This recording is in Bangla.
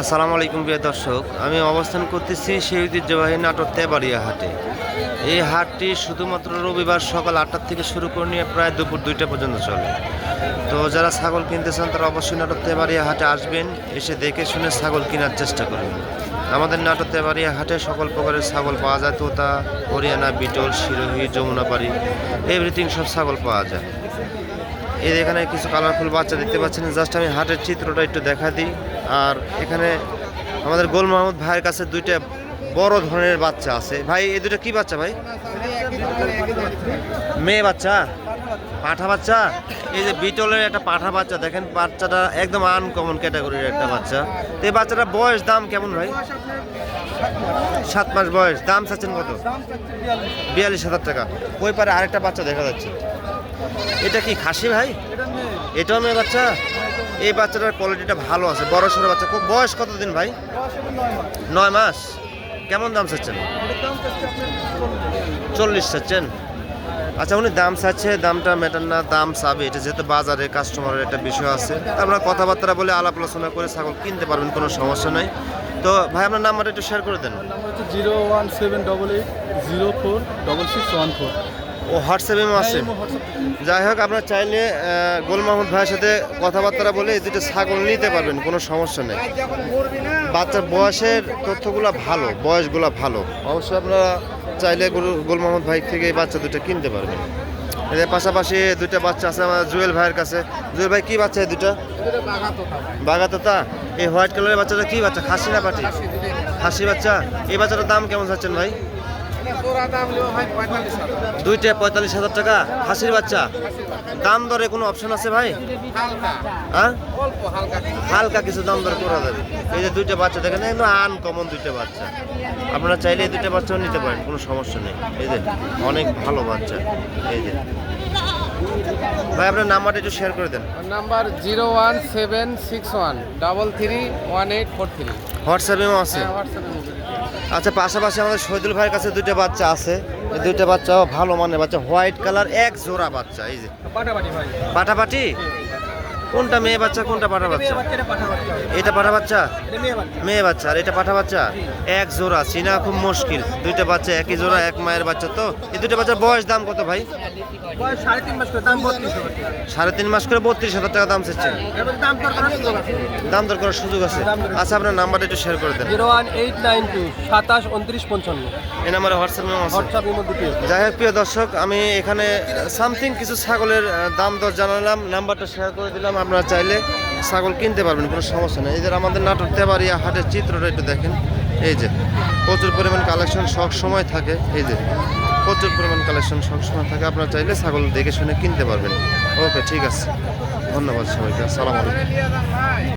আসসালামু আলাইকুম প্রিয় দর্শক, আমি অবস্থান করতেছি সেই ঐতিহ্যবাহী নাটক তেবাড়িয়া হাটে। এই হাটটি শুধুমাত্র রবিবার সকাল আটটার থেকে শুরু করে নিয়ে প্রায় দুপুর দুইটা পর্যন্ত চলে। তো যারা ছাগল কিনতে চান, তারা অবশ্যই নাটক তেবাড়িয়া হাটে আসবেন, এসে দেখে শুনে ছাগল কেনার চেষ্টা করবেন। আমাদের নাটক তেবাড়িয়া হাটে সকল প্রকারের ছাগল পাওয়া যায়, তোতা, হরিয়ানা, বিটল, শিরোহী, যমুনাপাড়ি, এভরিথিং সব ছাগল পাওয়া যায়। এই এখানে কিছু কালারফুল বাচ্চা দেখতে পাচ্ছেন জাস্ট আমি হাটের চিত্রটা একটু দেখা দিই। আর এখানে আমাদের গোল মাহমুদ ভাইয়ের কাছে দুইটা বড় ধরনের বাচ্চা আছে। ভাই, এই দুটো কি বাচ্চা ভাই? মেয়ে বাচ্চা? পাঠা বাচ্চা? এই যে বিটলের একটা পাঠা বাচ্চা, দেখেন বাচ্চাটা একদম আনকমন ক্যাটাগরির একটা বাচ্চা। তো এই বাচ্চাটার বয়স দাম কেমন ভাই? সাত মাস বয়স। দাম চাচ্ছেন কত? বিয়াল্লিশ হাজার টাকা। ওই পারে আরেকটা বাচ্চা দেখা যাচ্ছে। এটা কি খাসি ভাই? এটাও মেয়ে বাচ্চা? এই বাচ্চাটার কোয়ালিটিটা ভালো আছে, বড় সড়ো বাচ্চা। খুব বয়স কতদিন ভাই? নয় মাস। কেমন দাম চাচ্ছেন? চল্লিশ চাচ্ছেন। আচ্ছা উনি দাম চাচ্ছে, দামটা মেটার না, দাম চাবে। এটা যেহেতু বাজারে কাস্টমারের একটা বিষয় আছে। আমরা কথাবার্তা বলে আলাপ আলোচনা করে ছাগল কিনতে পারবেন, কোনো সমস্যা নাই। তো ভাই, আপনার নাম্বারটা একটু শেয়ার করে দেন। Zero one seven double eight zero four double six one four. ও হোয়াটসঅ্যাপে আছে। যাই হোক আপনারা চাইলে গোল মাহমুদ ভাইয়ের সাথে কথাবার্তা বলে এই দুটো ছাগল নিতে পারবেন কোনো সমস্যা নেই। বাচ্চার বয়সের তথ্যগুলো ভালো বয়সগুলো ভালো। অবশ্যই আপনারা চাইলে গোল- মাহমুদ ভাই থেকে এই বাচ্চা দুটো কিনতে পারবেন। এদের পাশাপাশি দুইটা বাচ্চা আছে আমার জুয়েল ভাইয়ের কাছে। জুয়েল ভাই কি বাচ্চা এই দুটো বাগাতোতা এই হোয়াইট কালারের বাচ্চাটা কি বাচ্চা? খাসি না পাটি? খাসি বাচ্চা। এই বাচ্চাটার দাম কেমন চাচ্ছেন ভাই? দুইটা পঁয়তাল্লিশ হাজার টাকা? হাসির বাচ্চা? দাম দরে কোনো অপশন আছে ভাই? হ্যাঁ? হালকা কিছু দাম দর করা যাবে। এই যে দুইটা বাচ্চা দেখেন একদম আনকমন দুইটা বাচ্চা। আপনারা চাইলে এই দুইটা বাচ্চাও নিতে পারেন কোনো সমস্যা নেই। এই যে অনেক ভালো বাচ্চা। এই যে। ভাই আপনার নাম্বারটা একটু শেয়ার করে দেন। Number zero one seven six one double three one eight four three. হোয়াটসঅ্যাপেও আছে। হ্যাঁ হোয়াটসঅ্যাপে আচ্ছা পাশাপাশি আমাদের শহীদুল ভাইয়ের কাছে দুইটা বাচ্চা আছে। এই দুইটা বাচ্চা ভালো মানের বাচ্চা। হোয়াইট কালার এক জোড়া বাচ্চা এই যে। পাটাপাটি ভাই। পাটাপাটি? কোনটা মেয়ে বাচ্চা কোনটা পাঠা বাচ্চা? এটা পাঠা বাচ্চা। মেয়ে বাচ্চা। আর এটা পাঠা বাচ্চা? এক জোড়া চিনা খুব মুশকিল। দুইটা বাচ্চা একই জোড়া এক মায়ের বাচ্চা তো। এই দুইটা বাচ্চার বয়স দাম কত ভাই? সাড়ে তিন মাস করে বত্রিশ হাজার টাকা। দাম চাচ্ছেন দাম দর করার সুযোগ আছে। আচ্ছা আপনার নাম্বারটা একটু শেয়ার করে দেন। Zero one eight nine two সাতাশ উনত্রিশ পঞ্চান্ন। এই নাম্বারে হোয়াটসঅ্যাপে আছে। হোয়াটসঅ্যাপের যাই হোক প্রিয় দর্শক আমি এখানে সামথিং কিছু ছাগলের দাম দর জানালাম নাম্বারটা শেয়ার করে দিলাম। আপনারা চাইলে ছাগল কিনতে পারবেন, কোনো সমস্যা নেই। যে আমাদের নাটক তেবাড়িয়া হাটের চিত্রটা একটু দেখেন। এই যে প্রচুর পরিমাণ কালেকশন সব সময় থাকে। এই যে প্রচুর পরিমাণ কালেকশন সব সময় থাকে। আপনারা চাইলে ছাগল দেখে শুনে কিনতে পারবেন। ওকে, ঠিক আছে। ধন্যবাদ সবাইকে। আসসালামু আলাইকুম।